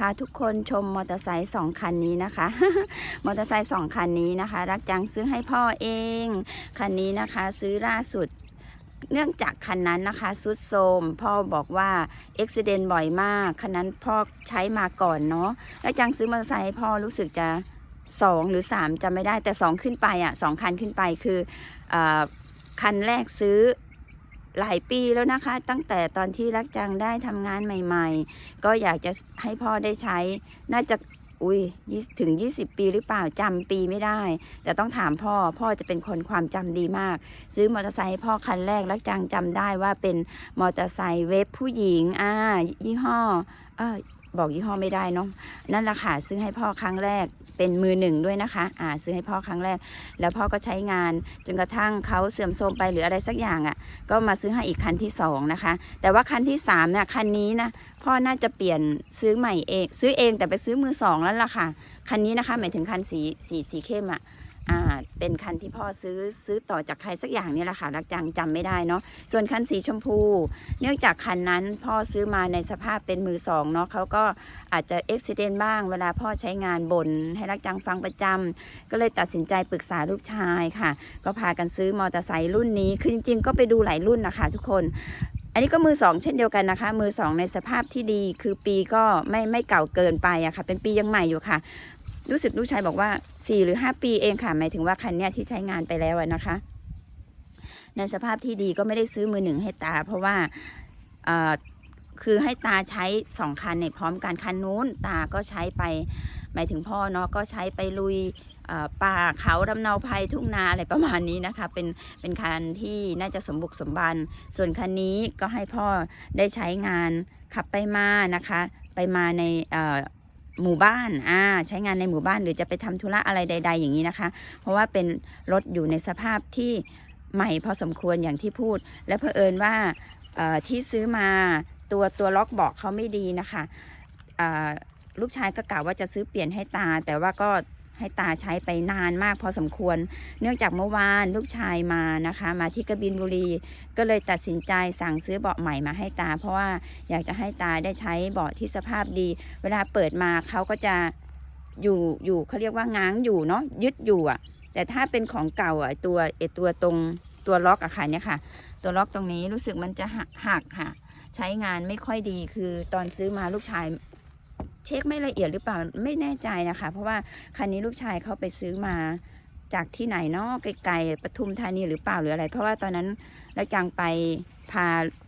พาทุกคนชมมอเตอร์ไซค์สองคันนี้นะคะ มอเตอร์ไซค์สองคันนี้นะคะ รักจังซื้อให้พ่อเอง คันนี้นะคะซื้อล่าสุดเนื่องจากคันนั้นนะคะซุดโทมพ่อบอกว่าอุบิเหตุบ่อยมาก คันนั้นพ่อใช้มาก่อนเนาะแล้วจังซื้อมอเตอร์ไซค์ให้พ่อรู้สึกจะสองหรือสามจำไม่ได้แต่สองขึ้นไปอะสองคันขึ้นไปคืออคันแรกซื้อ หลายปีแล้วนะคะ ตั้งแต่ตอนที่รักจังได้ทำงานใหม่ ๆ ก็อยากจะให้พ่อได้ใช้ น่าจะอุ้ยถึง 20 ปีหรือเปล่าจำปีไม่ได้ แต่ต้องถามพ่อพ่อจะเป็นคนความจำดีมาก ซื้อมอเตอร์ไซค์ให้พ่อคันแรกรักจังจำได้ว่าเป็นมอเตอร์ไซค์เวฟผู้หญิงอ่ายี่ห้อเออ บอกยี่ห้อไม่ได้เนาะนั่นแหละค่ะซื้อให้พ่อครั้งแรกเป็นมือหนึ่งด้วยนะคะอ่าซื้อให้พ่อครั้งแรก แล้วพ่อก็ใช้งานจนกระทั่งเขาเสื่อมโทรมไปหรืออะไรสักอย่างอะ่ะ ก็มาซื้อให้อีกคันที่สองนะคะ แต่ว่าคันที่สามเนี่ยคันนี้นะพ่อน่าจะเปลี่ยนซื้อใหม่เอง ซื้อเองแต่ไปซื้อมือสองแล้วล่ะค่ะคันนี้นะคะหมายถึงคันสีสีสีเข้มอะ่ะ อ่าเป็นคันที่พ่อซื้อซื้อต่อจากใครสักอย่างนี่แหละค่ะรักจังจำไม่ได้เนาะส่วนคันสีชมพู เนื่องจากคันนั้นพ่อซื้อมาในสภาพเป็นมือสองเนาะเขาก็อาจจะเอุบิเหตุบ้าง เวลาพ่อใช้งานบนให้รักจังฟังประจำก็เลยตัดสินใจปรึกษาลูกชายค่ะ ก็พากันซื้อมอเตอร์ไซค์รุ่นนี้คือจริงๆก็ไปดูหลายรุ่นนะคะทุกคนอันนี้ก็มือสองเช่นเดียวกันนะคะ มือสองในสภาพที่ดีคือปีก็ไม่ไม่เก่าเกินไปอะค่ะ เป็นปียังใหม่อยู่ค่ะ รู้สึกลูกชายบอกว่าสี่หรือห้าปีเองค่ะหมายถึงว่าคันเนี้ยที่ใช้งานไปแล้วนะคะ ในสภาพที่ดีก็ไม่ได้ซื้อมือหนึ่งให้ตา เพราะว่าคือให้ตาใช้สองคันเนี่ยพร้อมกันคันนู้นตาก็ใช้ไป หมายถึงพ่อเนาะก็ใช้ไปลุยป่าเขาดำเนาภัยทุ่งนาอะไรประมาณนี้นะคะ เป็นเป็นคันที่น่าจะสมบุกสมบัน ส่วนคันนี้ก็ให้พ่อได้ใช้งานขับไปมานะคะ ไปมาใน หมู่บ้านอ่าใช้งานในหมู่บ้านหรือจะไปทำธุระอะไรใด ๆ อย่างนี้นะคะ เพราะว่าเป็นรถอยู่ในสภาพที่ใหม่พอสมควรอย่างที่พูด และเผอิญว่าที่ซื้อมาตัวตัวล็อกเบอกเขาไม่ดีนะคะลูกชายก็กล่าวว่าจะซื้อเปลี่ยนให้ตา แต่ว่าก็ ให้ตาใช้ไปนานมากพอสมควร เนื่องจากเมื่อวานลูกชายมานะคะ มาที่กระบินบุรี ก็เลยตัดสินใจสั่งซื้อเบาะใหม่มาให้ตา เพราะว่าอยากจะให้ตาได้ใช้เบาะที่สภาพดี เวลาเปิดมาเขาก็จะอยู่อยู่เขาเรียกว่าง้างอยู่เนาะยึดอยู่อะ แต่ถ้าเป็นของเก่าอะตัวไอตัวตรงตัวล็อกอะค่ะเนี่ยค่ะ ตัวล็อกตรงนี้รู้สึกมันจะหักหักค่ะ ใช้งานไม่ค่อยดีคือตอนซื้อมาลูกชาย ช็คไม่ละเอียดหรือเปล่าไม่แน่ใจนะคะ เพราะว่าคันนี้ลูกชายเขาไปซื้อมาจากที่ไหนเนาะไกลๆปทุมธานีหรือเปล่าหรืออะไร เพราะว่าตอนนั้นแล้วจังไปพา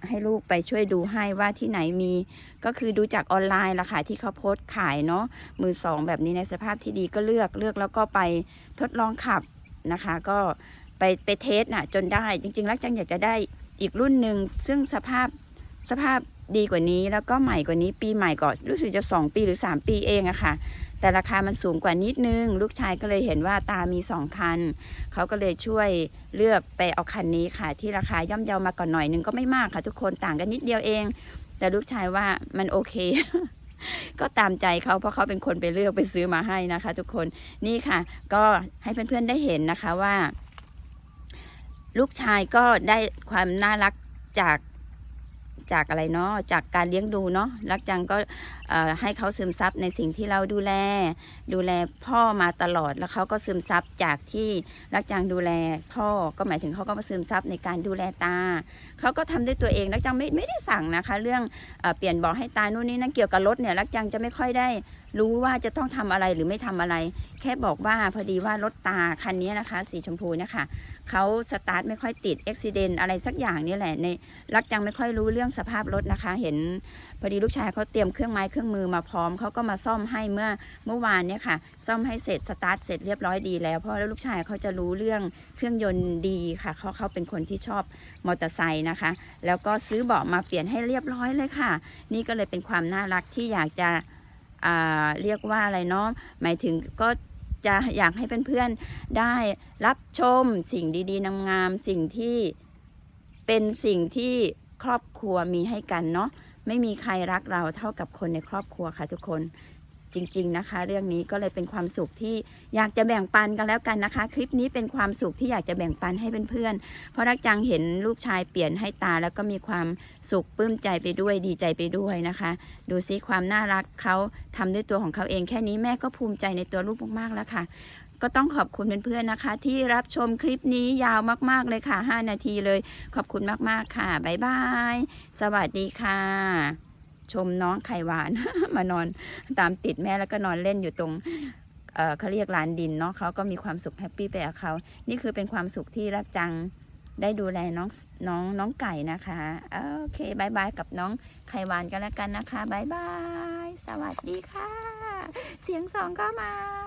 ให้ลูกไปช่วยดูให้ว่าที่ไหนมี ก็คือดูจากออนไลน์ละค่ะที่เขาโพสต์ขายเนาะมือสองแบบนี้ในสภาพที่ดีก็เลือกเลือกแล้วก็ไปทดลองขับนะคะ ก็ไปไปเทสน่ะจนได้ จริงๆแล้วจังอยากจะได้อีกรุ่นหนึ่งซึ่งสภาพสภาพ ดีกว่านี้ แล้วก็ใหม่กว่านี้ปีใหม่ก่อนรู้สึกจะสองปีหรือสามปีเองอะค่ะ แต่ราคามันสูงกว่านิดนึง ลูกชายก็เลยเห็นว่าตามีสองคัน เขาก็เลยช่วยเลือกไปเอาคันนี้ค่ะ ที่ราคาย่อมเยามาก่อนหน่อยนึงก็ไม่มากค่ะ ทุกคนต่างกันนิดเดียวเอง แต่ลูกชายว่ามันโอเคก็ตามใจเขาเพราะเขาเป็นคนไปเลือกไปซื้อมาให้นะคะ ทุกคนนี่ค่ะ ก็ให้เพื่อนๆได้เห็นนะคะว่า ลูกชายก็ได้ความน่ารักจาก จากอะไรเนาะจากการเลี้ยงดูเนาะรักจังก็ ให้เขาซึมซับในสิ่งที่เราดูแล ดูแลพ่อมาตลอด แล้วเขาก็ซึมซับจากที่รักจังดูแลพ่อก็หมายถึงเขาก็มาซึมซับในการดูแลตาเขาก็ทำด้วยตัวเองรักจังไม่ไม่ได้สั่งนะคะ เรื่องเอเปลี่ยนบอกให้ตานู่นนี่นั่นเกี่ยวกับรถเนี่ยรักจังจะไม่ค่อยได้รู้ว่าจะต้องทำอะไรหรือไม่ทำอะไร แค่บอกว่าพอดีว่ารถตาคันนี้นะคะ สีชมพูนะคะเขาสตาร์ทไม่ค่อยติดอุบิเหตุอะไรสักอย่างนี่แหละในรักจังไม่ค่อยรู้เรื่องสภาพรถนะคะ เห็นพอดีลูกชายเขาเตรียมเครื่องไม้เครื่องมือมาพร้อมเขาก็มาซ่อมให้เมื่อเมื่อวานเนี่ยค่ะ ซ่อมให้เสร็จสตาร์ทเสร็จเรียบร้อยดีแล้ว เพราะแล้วลูกชายเขาจะรู้เรื่องเครื่องยนต์ดีค่ะเขาเขาเป็นคนที่ชอบมอเตอร์ไซค์นะคะ แล้วก็ซื้อเบาะมาเปลี่ยนให้เรียบร้อยเลยค่ะ นี่ก็เลยเป็นความน่ารักที่อยากจะเรียกว่าอะไรเนาะหมายถึงก็จะอยากให้เพื่อนๆได้รับชมสิ่งดีๆงามๆสิ่งที่เป็นสิ่งที่ ครอบครัวมีให้กันเนาะไม่มีใครรักเราเท่ากับคนในครอบครัวค่ะทุกคน จริง ๆ นะคะ เรื่องนี้ก็เลยเป็นความสุขที่อยากจะแบ่งปันกันแล้วกันนะคะ คลิปนี้เป็นความสุขที่อยากจะแบ่งปันให้เพื่อนๆเพราะรักจังเห็นลูกชายเปลี่ยนให้ตาแล้วก็มีความสุขปลื้มใจไปด้วยดีใจไปด้วยนะคะ ดูซิความน่ารักเขาทำด้วยตัวของเขาเองแค่นี้แม่ก็ภูมิใจในตัวลูกมากๆแล้วค่ะก็ต้องขอบคุณเพื่อนๆนะคะ ที่รับชมคลิปนี้ยาวมากๆเลยค่ะ 5 นาทีเลย ขอบคุณมากๆค่ะ บ๊ายบาย สวัสดีค่ะ ชมน้องไข่หวาน มานอนตามติดแม่แล้วก็นอนเล่นอยู่ตรงเเขาเรียกลานดินเนาะเขาก็มีความสุขแฮปปี้ไปกับเขานี่คือเป็นความสุขที่รักจังได้ดูแลน้องน้องน้องไก่นะคะโอเคบายบายกับน้องไข่หวานกันแล้วกันนะคะบายบายสวัสดีค่ะ เสียงสองก็มา